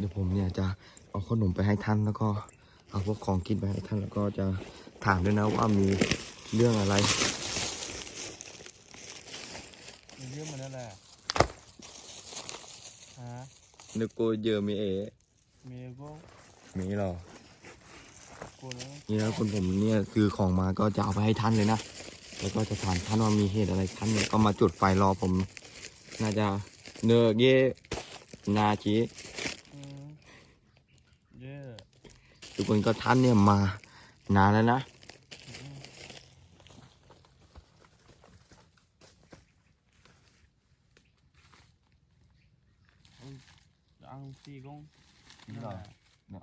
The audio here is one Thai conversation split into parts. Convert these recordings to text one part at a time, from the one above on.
เดี๋ยวผมเนี่ยจะเอาขนมไปให้ท่านแล้วก็เอาพวกของกินไปให้ท่านแล้วก็จะถามด้วยนะว่ามีเรื่องอะไรมีเรื่องมันนั่นแหละฮะนึกโกเยอะมีเอมีก็มีหรอกูนะนี่นะคนผมเนี่ยซื้อของมาก็จะเอาไปให้ท่านเลยนะ แล้วก็จะถามท่านว่ามีเหตุอะไรท่านเนี่ยก็มาจุดไฟรอผม น่าจะเนอเยนาชี อืมเย่ ทุกคนก็ท่านเนี่ยมานานแล้วนะอังซีกงนี่เหรอเนอ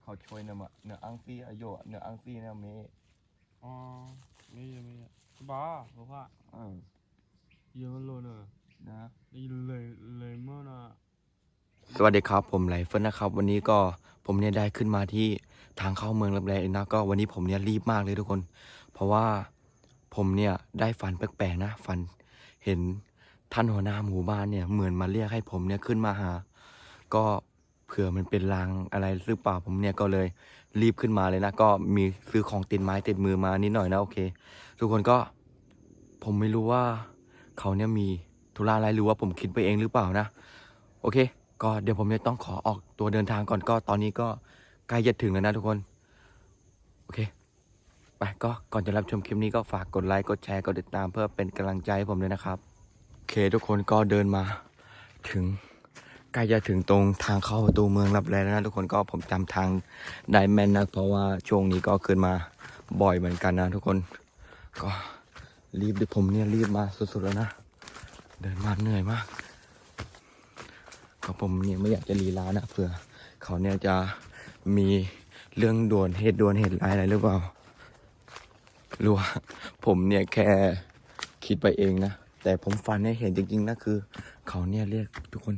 เขาช่วยเนอะเนออังซีอายุเนออังซีเนี่ยมีอ๋อม่เยอะไม่เยอะบ้าบอกว่าเออเยอะมันโลเนอะนะนี่เลยเลยเมื่อน่ะ สวัสดีครับผมไลเฟิร์นนะครับ วันนี้ก็ผมเนี่ยได้ขึ้นมาที่ทางเข้าเมืองลับแลนะก็วันนี้ผมเนี่ยรีบมากเลยทุกคน เพราะว่าผมเนี่ยได้ฝันแปลกๆนะฝันเห็นท่านหัวหน้าหมู่บ้านเนี่ยเหมือนมาเรียกให้ผมเนี่ยขึ้นมาหา ก็เผื่อมันเป็นลางอะไรหรือเปล่าผมเนี่ยก็เลยรีบขึ้นมาเลยนะ ก็มีซื้อของติดไม้ติดมือมานิดหน่อยนะโอเค ทุกคนก็ผมไม่รู้ว่าเขาเนี่ยมีธุระอะไรหรือว่าผมคิดไปเองหรือเปล่านะ โอเค ก็เดี๋ยวผมจะต้องขอออกตัวเดินทางก่อนก็ตอนนี้ก็ใกล้จะถึงแล้วนะทุกคน โอเค ไปก็ก่อนจะรับชมคลิปนี้ก็ฝากกดไลค์กดแชร์กดติดตามเพื่อเป็นกำลังใจให้ผมด้วยนะครับ โอเคทุกคนก็เดินมาถึงใกล้จะถึงตรงทางเข้าประตูเมืองรับแลแล้วนะทุกคนก็ผมจำทางได้แม่นนะเพราะว่าช่วงนี้ก็ขึ้นมาบ่อยเหมือนกันนะทุกคน ก็รีบเดี๋ยวผมเนี่ยรีบมาสุดๆแล้วนะ เดินมาเหนื่อยมาก ก็ผมเนี่ยไม่อยากจะลีลานะเผื่อเขาเนี่ยจะมีเรื่องด่วนเหตุด่วนเหตุร้ายอะไรหรือเปล่ารือว่าผมเนี่ยแค่คิดไปเองนะ แต่ผมฝันเนี่ยเห็นจริงๆนะคือ เขาเนี่ยเรียกทุกคน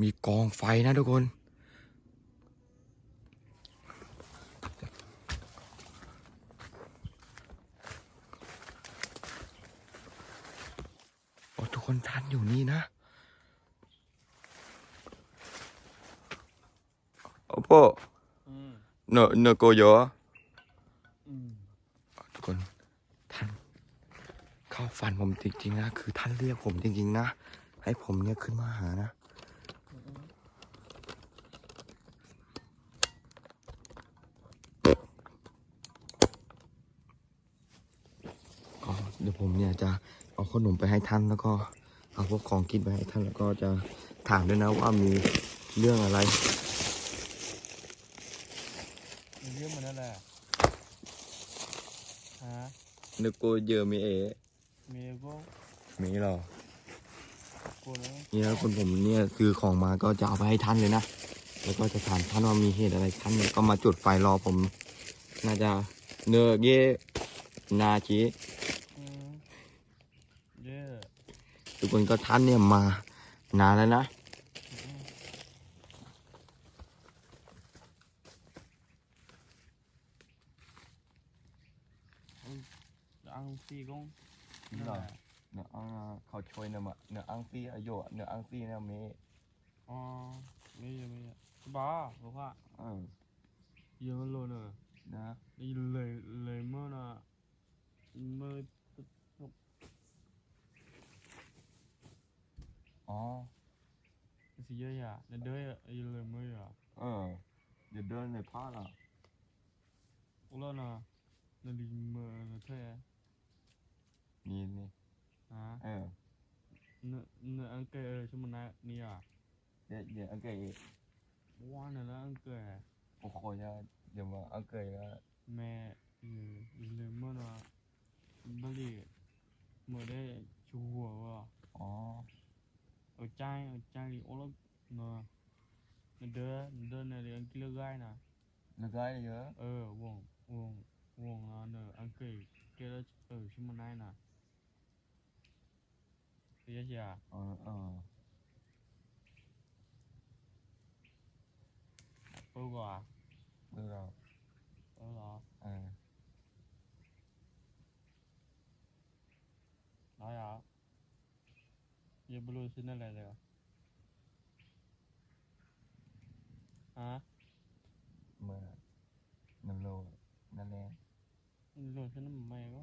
มีกองไฟนะทุกคนโอ้ทุกคนทันอยู่นี่นะ โอ้โปอืมเนอะเนอะโกโยอืมทุกคน ท่าน เข้าฝันผมจริงๆนะ คือท่านเรียกผมจริง ๆ นะ ให้ผมเนี่ยขึ้นมาหานะก็เดี๋ยวผมเนี่ยจะเอาขนมไปให้ท่านแล้วก็เอาพวกของกินไปให้ท่านแล้วก็จะถามด้วยนะว่ามีเรื่องอะไร มีเรื่องมันนั่นแหละฮะ นึกโกเยอะมีเอมีก็มีหรอ กูนะนี่นะคนผมเนี่ยซื้อของมาก็จะเอาไปให้ท่านเลยนะ แล้วก็จะถามท่านว่ามีเหตุอะไรท่านเนี่ยก็มาจุดไฟรอผม น่าจะเนอเยนาชีอืมเย่ทุกคนก็ท่านเนี่ยมานานแล้วนะ อืมอืมอัง ซีกงนี่เหรอเนอเขาช่วยเนอะเนออังซีอายุเนออังซีเนี่ยมีอ๋อไม่เยอะไม่เยอะบ้าบอกว่าเออเยอะมันโลเนอะนะนี่เลยเลยเมื่อน่ะเมื่ออ๋อสิเยอะอย่าในเด้อไอ้เลยเมื่ออย่าเออเดี๋ยวเดินในผ้าล่ะโอ้แล้วนะในลิงเมื่อเท่ นี่นี่ฮะเออเนเนอังเกอร์ใช่ไหมนะนี่อะเดี๋ยวเดี๋ยวอังเกยว่าเนี่ยแล้วอังเกอร์โอ้โหจะเดี๋ยวมาอังเกยแล้วแม่เออเลยเมื่อน่ะบัลลี่เมื่อได้ชูหัวว่ะอ๋อ ở chai ở chai thì ô lắm nè nó đưa nó đưa này thì ăn kilo gai nè แล้วก็เยอะ ờ vuông vuông vuông à nè ăn kỳ kia đó ở chung mà này nè thì gì à เออเออ bơ gà เบื่อ ờ đó เออ đó à giờ blue xin nó lại rồi เมื่อน้ำโลนั่นแหละ lừa cho nó mày quá đó giờ lời mơ chả เดี๋ยวเด้อแล้ว thật lừa เอออ๋อแล้วจะ ซื้อยาเออเออปูกว่าดูเราเออเหรอเออน้อยเหรอ่ะยังไม่รู้ชื่ออะไรเลยเหรอฮะเมื่อนันโลนั่นแหละ รู้ชื่อนั่นไม่ก็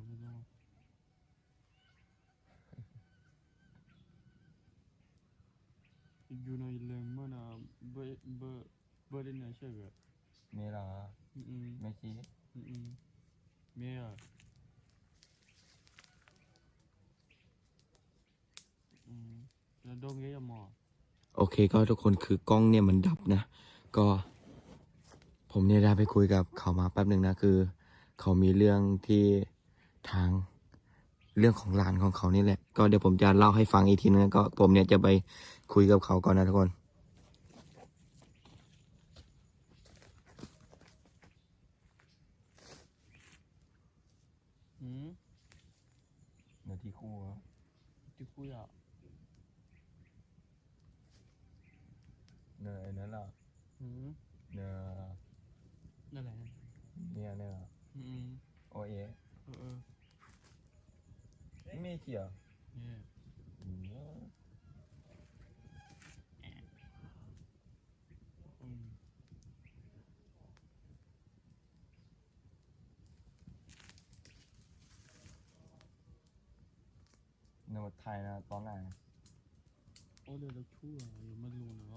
มเมียอืมแล้วโดนเงี้ยหมอโอเคก็ทุกคนคือกล้องเนี่ยมันดับนะ ก็ ผมเนี่ยได้ไปคุยกับเขามาแป๊บหนึ่งนะคือ เขามีเรื่องที่ทาง เรื่องของหลานของเขานี่แหละ ก็เดี๋ยวผมจะเล่าให้ฟังอีกทีนึงก็ผมเนี่ยจะไปคุยกับเขาก่อนนะทุกคนอืมเนื้อที่คู่ที่คุยอะเนื้อนั่นล่ะอืมเนื้อนั่นแหละเนี่ยเนื้ออืมอืมโอเอเออเออ 튀 어. 예. 음. 음. 너무 타이나 떠 나. 오늘 너 추 워. 요만 오늘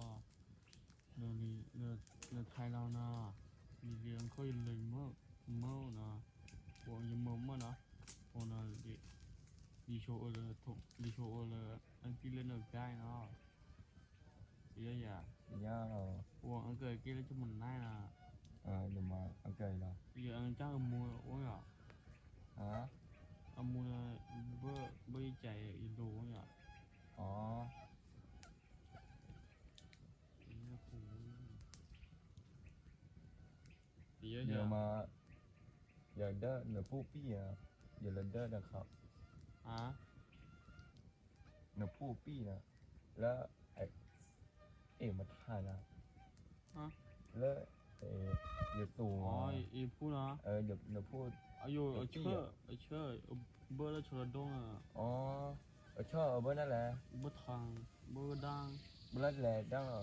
너니 너너 타이라나 미리언 거의 너 뭐. เมานะวงยังเมามานะโอนาเด กี่แล้วจะมันได้นะเออเดี๋ยวมาเอาเกยละเยอะอันจ้างมือโอ้ยอะฮะอันมือเบอร์เบอร์ใจอีโลเนี่ยอ๋อเนี่ยโหเยอะเดี๋ยวแยะมาอยากได้เนื้อผู้ปี้อะอย่าเล่นเด้อนะครับ อะเนื้อผู้ปี้นะแล้วไอเอ๋มาถ่ายนะฮะแล้วเอ๋อย่าตูอ๋อมาอีพูดนะเอออย่าอย่าพูด อายุเชื่อเชื่อเบอร์แล้วชลดงอะอ๋อเออชอบเบอร์นั่นแหละเบอร์ทางเบอร์ดังเบอร์นั่นแหละดังเหรอ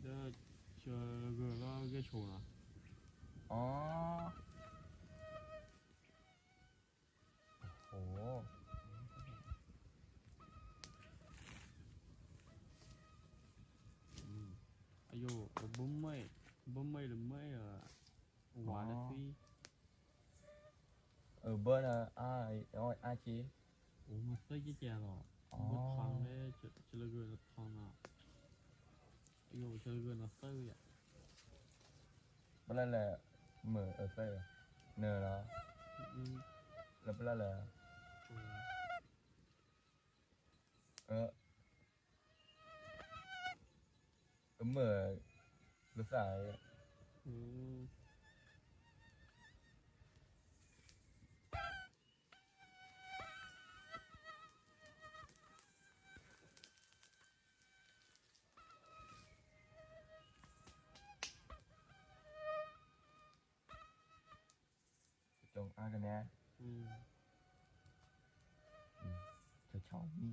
เดี๋ยวเชื่อเกิดแล้วก็โชว์นะอ๋อ โอ้โหอายุบุ้มไม่บุ้มไม่หรือไม่อะหวานนะพี่เออเบอร์นะอ้ายอ้อยอ เออเหมือหรือสายอืม จงอ้างกันแน่ อืม จะชอบนี่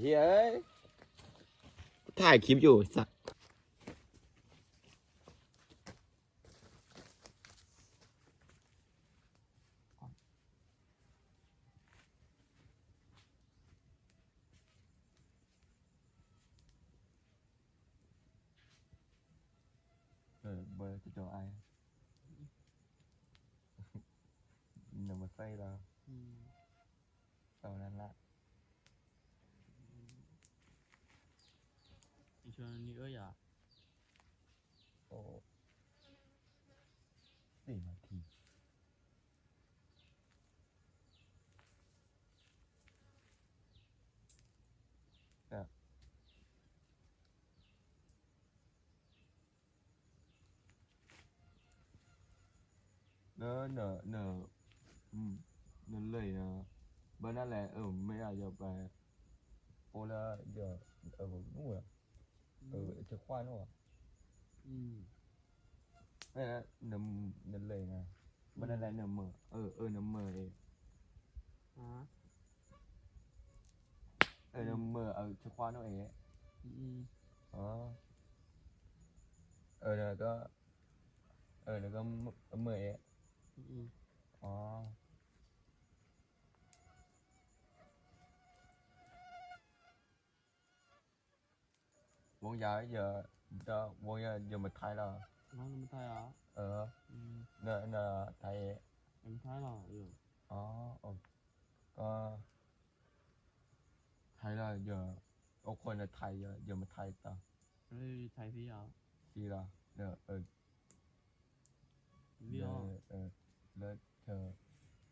เฮียเอ้ยถ่ายคลิปอยู่สักเออเบอร์จะโดไอ้หนึ่งมาใส่เราเอนนั้นละ 시원시원한 이거야. 어. 네, 마티. 야. nó nở nở ừ, nó lấy ờ, bữa nay là ở mấy giờ về cô là giờ ở đúng rồi เออจะคว้านหรออืมนั่นนะเนิมนั่นเลยนะมันอะไรเนิมเมอเออเออเนิมเมอเลยอ๋อเออเนิมเมอเออจะคว้านหรอเอ๋อ๋อเออแล้วก็ เออแล้วก็เมอเอ๋อ๋อ bọn giờ giờ giờ bọn giờ giờ mình thấy là nó mình thay à ờ nè nè thay. em thay là được ờ ờ thay thấy là giờ ok là thay giờ giờ mình thay ta Thay gì à thì là nè ờ nè ờ lỡ lỡ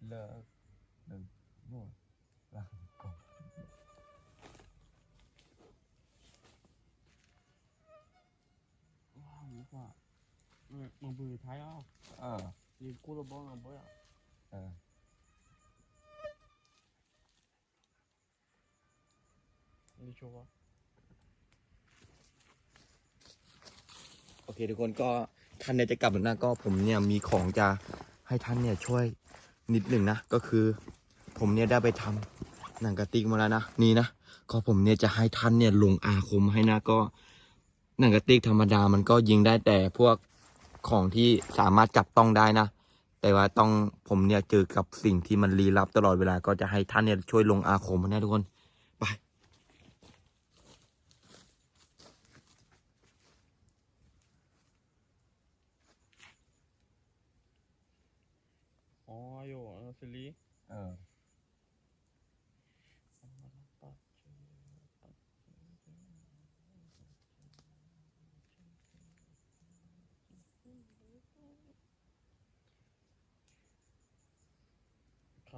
lỡ lỡ 嗯，我不会抬啊。 เออ 你过了包了不呀？ เออ 你说吧。 โอเคทุกคนก็ท่านเนี่ยจะกลับแล้วนะก็ผมเนี่ยมีของจะให้ท่านเนี่ยช่วยนิดหนึ่งนะก็คือ ผมเนี่ยได้ไปทำหนังกระติกมาแล้วนะนี่นะก็ผมเนี่ยจะให้ท่านเนี่ยลงอาคมให้นะก็ หนังกระติกธรรมดามันก็ยิงได้แต่พวก ของที่สามารถจับต้องได้นะ แต่ว่าต้องผมเนี่ยเจอกับสิ่งที่มันลี้ลับตลอดเวลาก็จะให้ท่านเนี่ยช่วยลงอาคมนะทุกคนไปอ๋ออยู่ซีรีเออ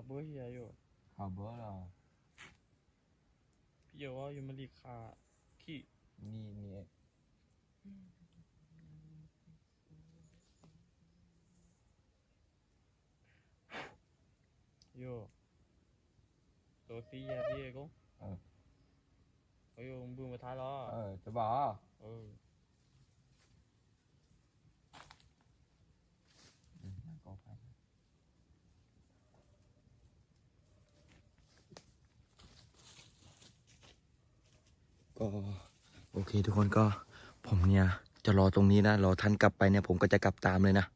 เบอร์เฮียอยู่ขับเบอร์เหรอพี่เยว่าอยู่มารีคาขี้นี่นี่โยโตซียาเดียกงเออโอ้ยบึงมาท้าล้อเออจะบอกเออ โอเค ทุกคนก็ผมเนี่ยจะรอตรงนี้นะ รอท่านกลับไปเนี่ย ผมก็จะกลับตามเลยนะ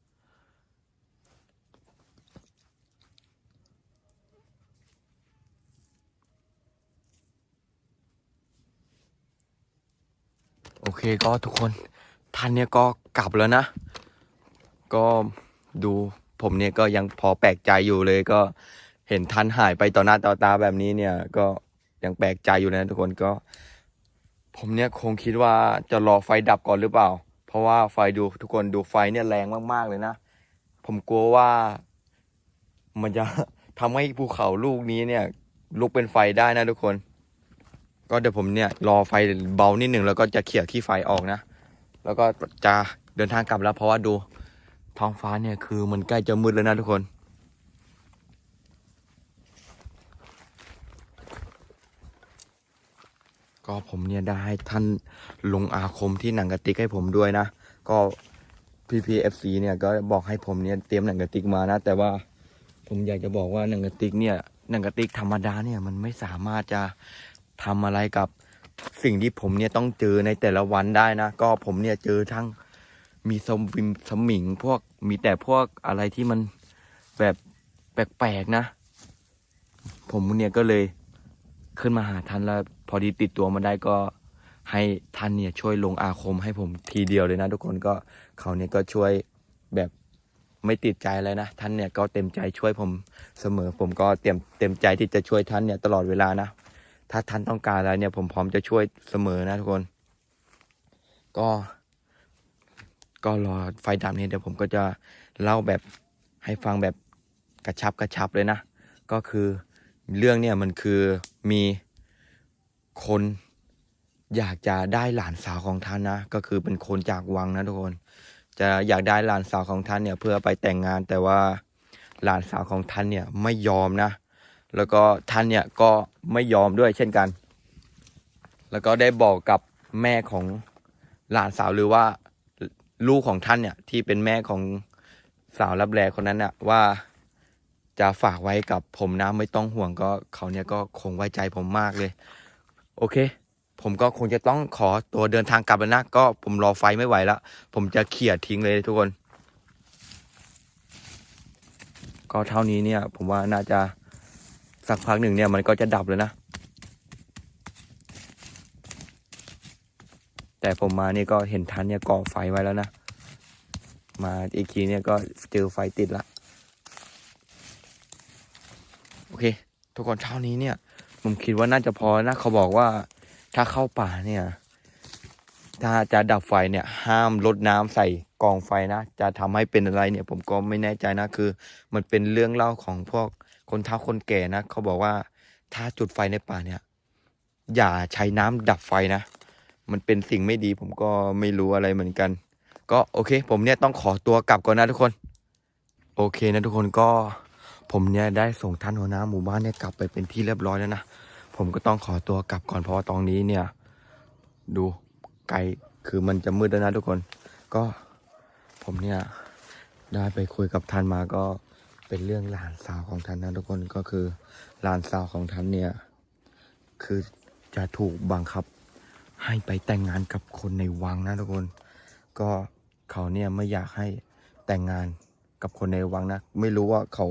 โอเคก็ทุกคนท่านเนี่ยก็กลับแล้วนะ ก็ดูผมเนี่ยก็ยังพอแปลกใจอยู่เลยก็เห็นท่านหายไปต่อหน้าต่อตาแบบนี้เนี่ย ก็ยังแปลกใจอยู่นะทุกคนก็ ผมเนี่ยคงคิดว่าจะรอไฟดับก่อนหรือเปล่า เพราะว่าไฟดูทุกคนดูไฟเนี่ยแรงมากๆเลยนะ ผมกลัวว่า มันจะทำให้ภูเขาลูกนี้เนี่ย ลุกเป็นไฟได้นะทุกคน ก็เดี๋ยวผมเนี่ย รอไฟเบานิดหนึ่งแล้วก็จะเขี่ยขี้ไฟออกนะ แล้วก็จะเดินทางกลับแล้วเพราะว่าดูท้องฟ้าเนี่ยคือมันใกล้จะมืดแล้วนะทุกคน ก็ผมเนี่ยได้ให้ท่านลงอาคมที่หนังกระติกให้ผมด้วยนะ ก็พีพีเอฟซีเนี่ยก็บอกให้ผมเนี่ยเตรียมหนังกระติกมานะ แต่ว่าผมอยากจะบอกว่าหนังกระติกเนี่ยหนังกระติกธรรมดาเนี่ยมันไม่สามารถจะทำอะไรกับสิ่งที่ผมเนี่ยต้องเจอในแต่ละวันได้นะ ก็ผมเนี่ยเจอทั้งมีสวิมสมิงพวกมีแต่พวกอะไรที่มันแบบแปลกๆนะ ผมเนี่ยก็เลย ขึ้นมาหาท่านแล้วพอดีติดตัวมาได้ก็ให้ท่านเนี่ยช่วยลงอาคมให้ผมทีเดียวเลยนะ ทุกคนก็เขาเนี่ยก็ช่วยแบบไม่ติดใจอะไรนะ ท่านเนี่ยก็เต็มใจช่วยผมเสมอ ผมก็เต็มเต็มใจที่จะช่วยท่านเนี่ยตลอดเวลานะ ถ้าท่านต้องการอะไรเนี่ยผมพร้อมจะช่วยเสมอนะทุกคน ก็ ก็รอไฟดับเนี่ยเดี๋ยวผมก็จะเล่าแบบให้ฟังแบบกระชับกระชับเลยนะ ก็คือเรื่องเนี่ยมันคือ มีคนอยากจะได้หลานสาวของท่านนะ ก็คือเป็นคนจากวังนะทุกคน จะอยากได้หลานสาวของท่านเนี่ย เพื่อไปแต่งงานแต่ว่าหลานสาวของท่านเนี่ยไม่ยอมนะ แล้วก็ท่านเนี่ยก็ไม่ยอมด้วยเช่นกัน แล้วก็ได้บอกกับแม่ของหลานสาวหรือว่าลูกของท่านเนี่ยที่เป็นแม่ของสาวรับแลคนนั้นน่ะว่า จะฝากไว้กับผมนะไม่ต้องห่วงก็เขาเนี่ยก็คงไว้ใจผมมากเลย โอเค ผมก็คงจะต้องขอตัวเดินทางกลับแล้วนะ ก็ผมรอไฟไม่ไหวแล้ว ผมจะเขี่ยทิ้งเลยทุกคน ก็เท่านี้เนี่ย ผมว่าน่าจะสักพักหนึ่งเนี่ยมันก็จะดับเลยนะ แต่ผมมานี่ก็เห็นทันเนี่ยก่อไฟไว้แล้วนะ มาอีกทีเนี่ยก็เจอไฟติดละ โอ เค ทุกคนเท่านี้เนี่ย ผมคิดว่าน่าจะพอนะเขาบอกว่าถ้าเข้าป่าเนี่ย ถ้าจะดับไฟเนี่ย ห้ามลดน้ำใส่กองไฟนะ จะทำให้เป็นอะไรเนี่ย ผมก็ไม่แน่ใจนะคือ มันเป็นเรื่องเล่าของพวกคนเฒ่าคนแก่นะเขาบอกว่าถ้าจุดไฟในป่าเนี่ย อย่าใช้น้ำดับไฟนะ มันเป็นสิ่งไม่ดีผมก็ไม่รู้อะไรเหมือนกัน ก็โอเค ผมเนี่ยต้องขอตัวกลับก่อนนะทุกคน โอเคนะทุกคนก็ ผมเนี่ยได้ส่งท่านหัวหน้าหมู่บ้านเนี่ยกลับไปเป็นที่เรียบร้อยแล้วนะ ผมก็ต้องขอตัวกลับก่อนเพราะว่าตอนนี้เนี่ย ดูไกลคือมันจะมืดแล้วนะทุกคน ก็ผมเนี่ยได้ไปคุยกับท่านมาก็เป็นเรื่องหลานสาวของท่านนะทุกคนก็คือหลานสาวของท่านเนี่ยคือจะถูกบังคับให้ไปแต่งงานกับคนในวังนะทุกคน ก็เขาเนี่ยไม่อยากให้แต่งงาน กับคนในวังนะ ไม่รู้ว่าเขา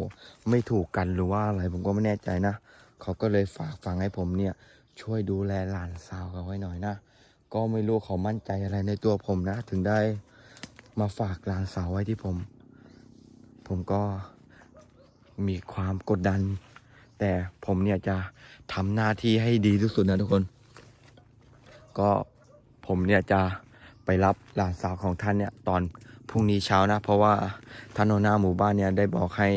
ไม่ถูกกันหรือว่าอะไรผมก็ไม่แน่ใจนะ เขาก็เลยฝากฟังให้ผมเนี่ย ช่วยดูแลหลานสาวเขาไว้หน่อยนะ ก็ไม่รู้เขามั่นใจอะไรในตัวผมนะ ถึงได้มาฝากหลานสาวไว้ที่ผม ผมก็มีความกดดัน แต่ผมเนี่ยจะทำหน้าที่ให้ดีที่สุดนะทุกคน ก็ผมเนี่ยจะไปรับหลานสาวของท่านเนี่ยตอน พรุ่งนี้เช้านะ เพราะว่าท่านหัวหน้าหมู่บ้านเนี่ยได้บอกให้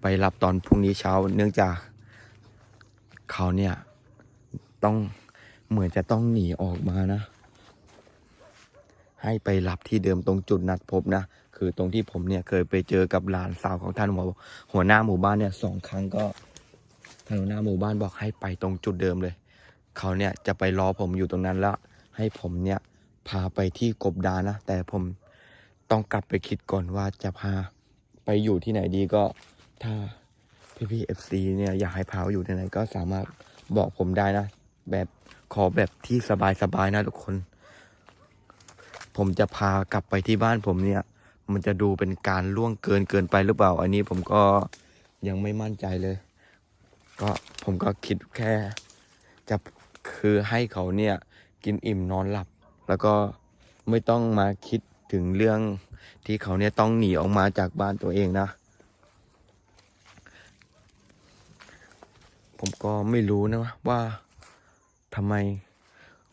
ไปรับตอนพรุ่งนี้เช้า เนื่องจากเขาเนี่ยต้องเหมือนจะต้องหนีออกมานะ ให้ไปรับที่เดิมตรงจุดนัดพบนะ คือตรงที่ผมเนี่ยเคยไปเจอกับหลานสาวของท่านหัวหัวหน้าหมู่บ้านเนี่ยสองครั้งก็ท่านหัวหน้าหมู่บ้านบอกให้ไปตรงจุดเดิมเลย เขาเนี่ยจะไปรอผมอยู่ตรงนั้นแล้ว ให้ผมเนี่ยพาไปที่กบดานนะแต่ผม ต้องกลับไปคิดก่อนว่าจะพาไปอยู่ที่ไหนดีก็ถ้าพี่พี่เอฟซีเนี่ยอยากให้พาอยู่ที่ไหนก็สามารถบอกผมได้นะ แบบขอแบบที่สบายๆนะทุกคน ผมจะพากลับไปที่บ้านผมเนี่ย มันจะดูเป็นการล่วงเกินเกินไปหรือเปล่า อันนี้ผมก็ยังไม่มั่นใจเลย ก็ผมก็คิดแค่ จะคือให้เขาเนี่ย กินอิ่มนอนหลับ แล้วก็ไม่ต้องมาคิด ถึงเรื่องที่เขาเนี่ยต้องหนีออกมาจากบ้านตัวเองนะ ผมก็ไม่รู้นะว่าทำไม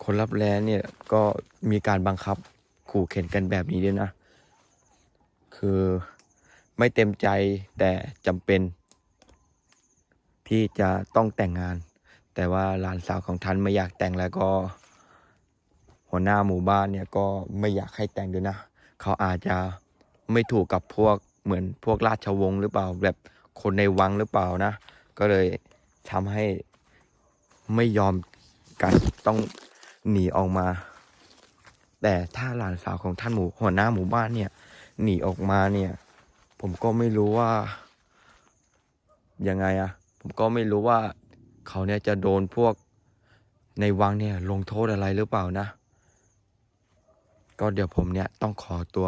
คนรับแลเนี่ยก็มีการบังคับขู่เข็นกันแบบนี้ด้วยนะ คือไม่เต็มใจแต่จำเป็น ที่จะต้องแต่งงาน แต่ว่าหลานสาวของท่านไม่อยากแต่งแล้วก็ หัวหน้าหมู่บ้านเนี่ยก็ไม่อยากให้แต่งด้วยนะ เขาอาจจะไม่ถูกกับพวกเหมือนพวกราชวงศ์หรือเปล่า แบบคนในวังหรือเปล่านะ ก็เลยทำให้ไม่ยอมกันต้องหนีออกมา แต่ถ้าหลานสาวของท่านหมูหัวหน้าหมู่บ้านเนี่ย หนีออกมาเนี่ย ผมก็ไม่รู้ว่ายังไงอะผมก็ไม่รู้ว่าเขาเนี่ยจะโดนพวกในวังเนี่ยลงโทษอะไรหรือเปล่านะ ก็เดี๋ยวผมเนี่ยต้องขอตัว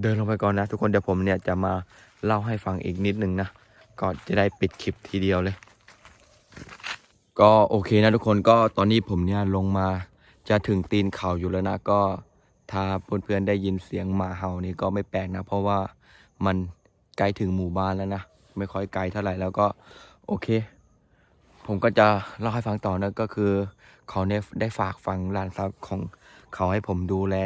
เดินลงไปก่อนนะ ทุกคนเดี๋ยวผมเนี่ยจะมาเล่าให้ฟังอีกนิดนึงนะก็จะได้ปิดคลิปทีเดียวเลย ก็โอเคนะทุกคนก็ตอนนี้ผมเนี่ยลงมาจะถึงตีนเขาอยู่แล้วนะ ก็ถ้าเพื่อนๆได้ยินเสียงหมาเห่านี่ก็ไม่แปลกนะ เพราะว่ามันใกล้ถึงหมู่บ้านแล้วนะ ไม่ค่อยไกลเท่าไหร่แล้วก็โอเค ผมก็จะเล่าให้ฟังต่อนะก็คือเขาเนี่ยได้ฝากฟังหลานสาวของเขาให้ผมดูแล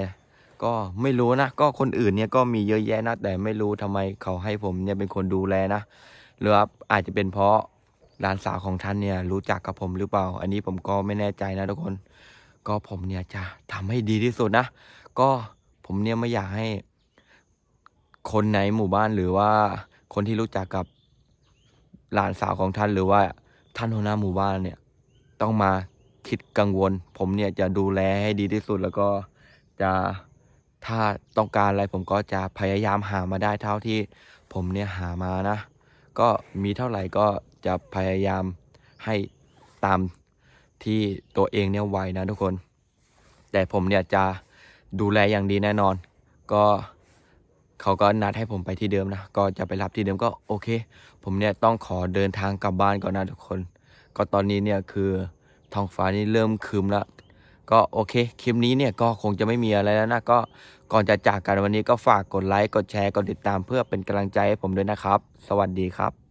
ก็ไม่รู้นะ ก็คนอื่นเนี่ยก็มีเยอะแยะนะ แต่ไม่รู้ทำไมเขาให้ผมเนี่ยเป็นคนดูแลนะหรือว่าอาจจะเป็นเพราะหลานสาวของท่านเนี่ยรู้จักกับผมหรือเปล่า อันนี้ผมก็ไม่แน่ใจนะทุกคน ก็ผมเนี่ยจะทำให้ดีที่สุดนะ ก็ผมเนี่ยไม่อยากให้ คนในหมู่บ้านหรือว่าคนที่รู้จักกับหลานสาวของท่านหรือว่าท่านหัวหน้าหมู่บ้านเนี่ย ต้องมาคิดกังวล ผมเนี่ยจะดูแลให้ดีที่สุดแล้วก็จะ ถ้าต้องการอะไรผมก็จะพยายามหามาได้เท่าที่ผมเนี่ยหามานะ ก็มีเท่าไหร่ก็จะพยายามให้ตามที่ตัวเองเนี่ยไวนะทุกคน แต่ผมเนี่ยจะดูแลอย่างดีแน่นอน ก็เขาก็นัดให้ผมไปที่เดิมนะ ก็จะไปรับที่เดิมก็โอเค ผมเนี่ยต้องขอเดินทางกลับบ้านก่อนนะทุกคน ก็ตอนนี้เนี่ยคือท้องฟ้านี่เริ่มครึมแล้ว ก็โอเค คลิปนี้เนี่ยก็คงจะไม่มีอะไรแล้วนะ ก็ก่อนจะจากกันวันนี้ก็ฝากกดไลค์ กดแชร์ กดติดตามเพื่อเป็นกำลังใจให้ผมด้วยนะครับ สวัสดีครับ